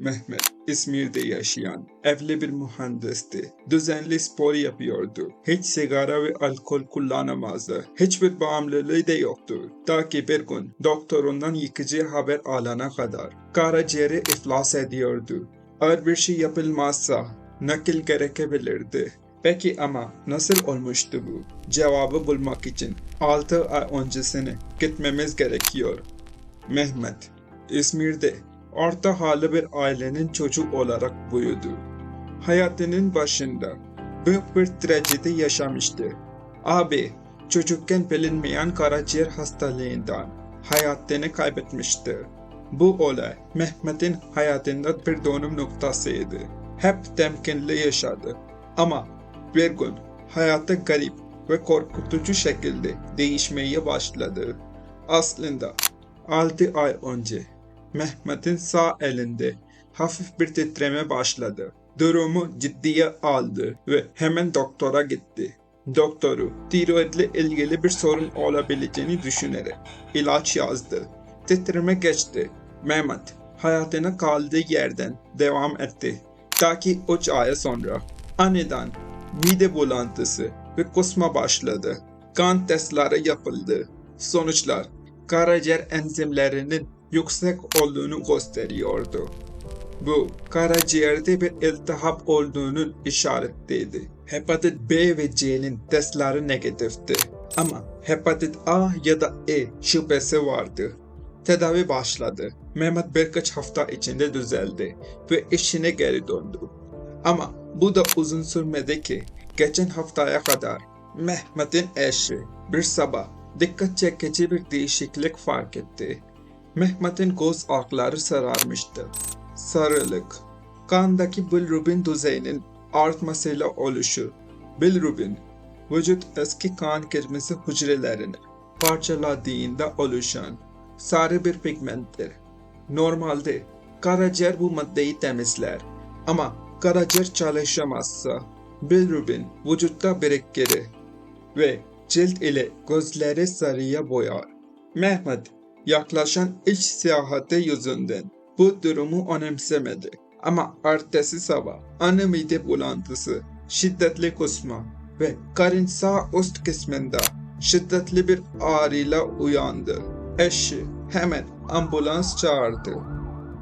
Mehmet, İzmir'de yaşayan, evli bir mühendisti. Düzenli spor yapıyordu. Hiç sigara ve alkol kullanamazdı. Hiçbir bağımlılığı da yoktu. Ta ki bir gün doktorundan yıkıcı haber alana kadar. Karaciğeri iflas ediyordu. Eğer bir şey yapılmazsa nakil gerekebilirdi. Peki ama nasıl olmuştu bu? Cevabı bulmak için 6 ay öncesine gitmemiz gerekiyor. Mehmet, İzmir'de orta halli bir ailenin çocuğu olarak büyüdü. Hayatının başında büyük bir trajedi yaşamıştı. Abi, çocukken bilinmeyen karaciğer hastalığından hayatını kaybetmişti. Bu olay Mehmet'in hayatında bir dönüm noktasıydı. Hep temkinli yaşadı. Ama bir gün hayata garip ve korkutucu şekilde değişmeye başladı. Aslında 6 ay önce Mehmet'in sağ elinde hafif bir titreme başladı. Durumu ciddiye aldı ve hemen doktora gitti. Doktoru tiroidle ilgili bir sorun olabileceğini düşünerek ilaç yazdı. Titreme geçti. Mehmet hayatına kaldığı yerden devam etti. Ta ki 3 ay sonra aniden mide bulantısı ve kusma başladı. Kan testleri yapıldı. Sonuçlar karaciğer enzimlerinin yüksek olduğunu gösteriyordu. Bu karaciğerde bir iltihap olduğunun işaretiydi. Hepatit B ve C'nin testleri negatifti. Ama hepatit A ya da E şüphesi vardı. Tedavi başladı. Mehmet birkaç hafta içinde düzeldi ve işine geri döndü. Ama bu da uzun sürmedi ki geçen haftaya kadar Mehmet'in eşi bir sabah dikkat çekici bir değişiklik fark etti. Mehmet'in göz altları sararmıştı. Sarılık, kandaki bilirubin düzeyinin artmasıyla oluşur. Bilirubin, vücut eski kan kırmızı hücrelerini parçaladığında oluşan sarı bir pigmenttir. Normalde karaciğer bu maddeyi temizler ama karaciğer çalışamazsa bilirubin vücutta birikir ve cilt ile gözleri sarıya boyar. Mehmet yaklaşan iç seyahati yüzünden bu durumu önemsemedi. Ama ertesi sabah ana mide bulantısı, şiddetli kusma ve karın sağ üst kısmında şiddetli bir ağrıyla uyandı. Eşi hemen ambulans çağırdı.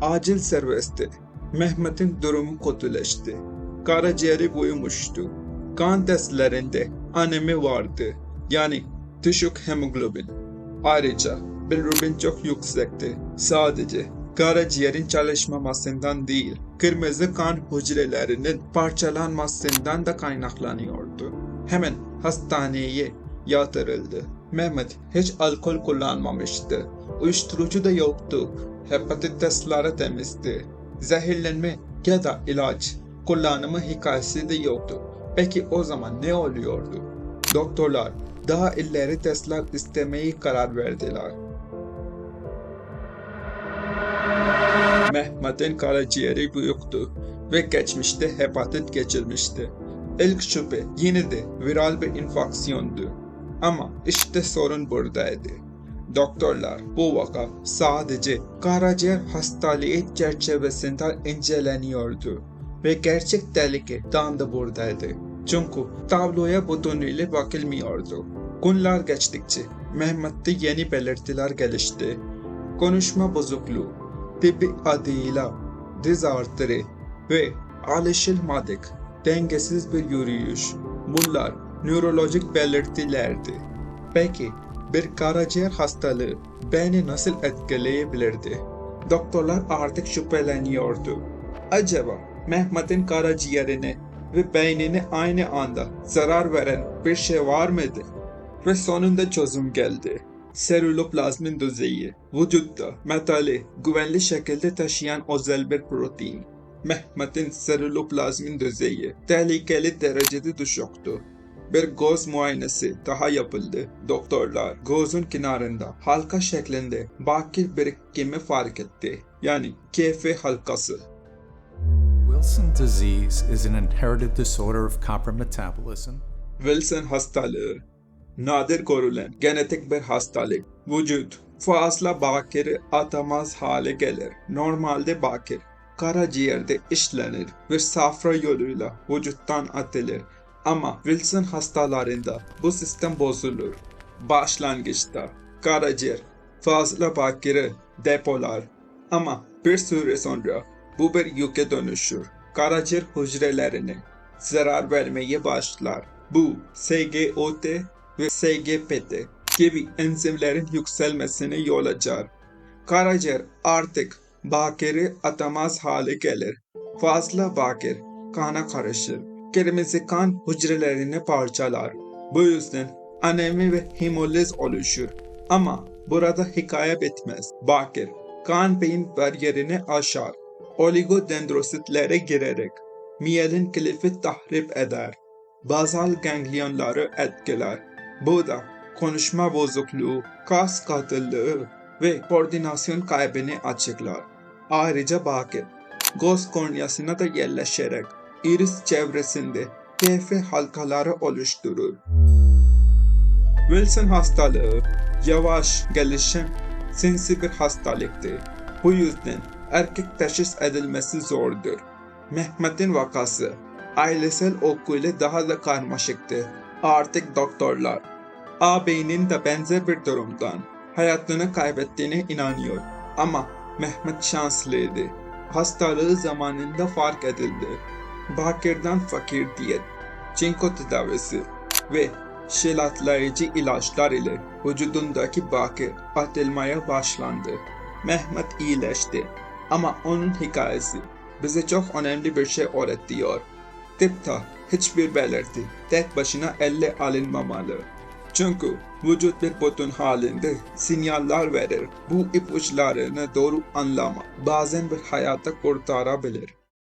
Acil serviste Mehmet'in durumu kötüleşti. Karaciğeri büyümüştü. Kan testlerinde anemi vardı. Yani düşük hemoglobin. Ayrıca bilirubin çok yüksekti. Sadece karaciğerin çalışmamasından değil, kırmızı kan hücrelerinin parçalanmasından da kaynaklanıyordu. Hemen hastaneye yatırıldı. Mehmet hiç alkol kullanmamıştı. Uyuşturucu da yoktu. Hepatit testleri temizdi. Zehirlenme ya da ilaç kullanımı hikayesi de yoktu. Peki o zaman ne oluyordu? Doktorlar daha ileri testler istemeyi karar verdiler. Mehmet'in karaciğeri büyüktü ve geçmişte hepatit geçirmişti. İlk şüphe yine de viral bir enfeksiyondu. Ama işte sorun buradaydı. Doktorlar bu vaka sadece karaciğer hastalığı çerçevesinde inceleniyordu ve gerçek tehlike tam da buradaydı. Çünkü tabloya bütünüyle bakılmıyordu. Günler geçtikçe Mehmet'te yeni belirtiler gelişti. Konuşma bozukluğu, tıbbi adıyla diz ağrıları ve alışılmadık dengesiz bir yürüyüş. Bunlar nörolojik belirtilerdi. Peki bir karaciğer hastalığı beni nasıl etkileyebilirdi? Doktorlar artık şüpheleniyordu. Acaba Mehmet'in karaciğerine ve beynine aynı anda zarar veren bir şey var mıydı? Ve sonunda çözüm geldi. Seruloplazmin düzeyi, vücutta metali güvenli şekilde taşıyan özel bir protein. Mehmet'in seruloplazmin düzeyi tehlikeli derecede düşüktü. Bir göz muayenesi daha yapıldı. Doktorlar gözün kenarında halka şeklinde bakir birikimi fark etti. Yani kefe halkası. Wilson disease is an inherited disorder of copper metabolism. Wilson hastalığı nadir görülen genetik bir hastalık. Vücut fazla bakiri atamaz hale gelir. Normalde bakir karaciğerde işlenir ve safra yoluyla vücuttan atılır. Ama Wilson hastalarında bu sistem bozulur. Başlangıçta karaciğer fazla bakire depolar ama bir süre sonra bu bir yüke dönüşür. Karaciğer hücrelerine zarar vermeye başlar. Bu SGOT ve SGPT gibi enzimlerin yükselmesine yol açar. Karaciğer artık bakiri atamaz hale gelir. Fazla bakir kana karışır. Kırmızı kan hücrelerini parçalar. Bu yüzden anemi ve hemoliz oluşur. Ama burada hikaye bitmez. Bakir kan beyin bariyerini aşar. Oligodendrositlere girerek miyelin klifi tahrip eder. Bazal ganglionları etkiler. Bu da konuşma bozukluğu, kas katıllığı ve koordinasyon kaybını açıklar. Ayrıca bakir, göz korneasına da yerleşerek iris çevresinde TF halkaları oluşturur. Wilson hastalığı yavaş gelişen sinsi bir hastalıktır. Bu yüzden erkek teşhis edilmesi zordur. Mehmet'in vakası ailesel okuyla daha da karmaşıktı. Artık doktorlar ağabeyinin de benzer bir durumdan hayatını kaybettiğine inanıyor. Ama Mehmet şanslıydı. Hastalığı zamanında fark edildi. Bakir'den fakir diyet, çinko tedavisi ve şelatlayıcı ilaçlar ile vücudundaki bakir atılmaya başlandı. Mehmet iyileşti ama onun hikayesi bize çok önemli bir şey öğretiyor. Tıpta hiçbir belirti tek başına elle alınmamalı. Çünkü vücut bir bütün halinde sinyaller verir. Bu ipuçlarını doğru anlama bazen bir hayata kurtarabilir.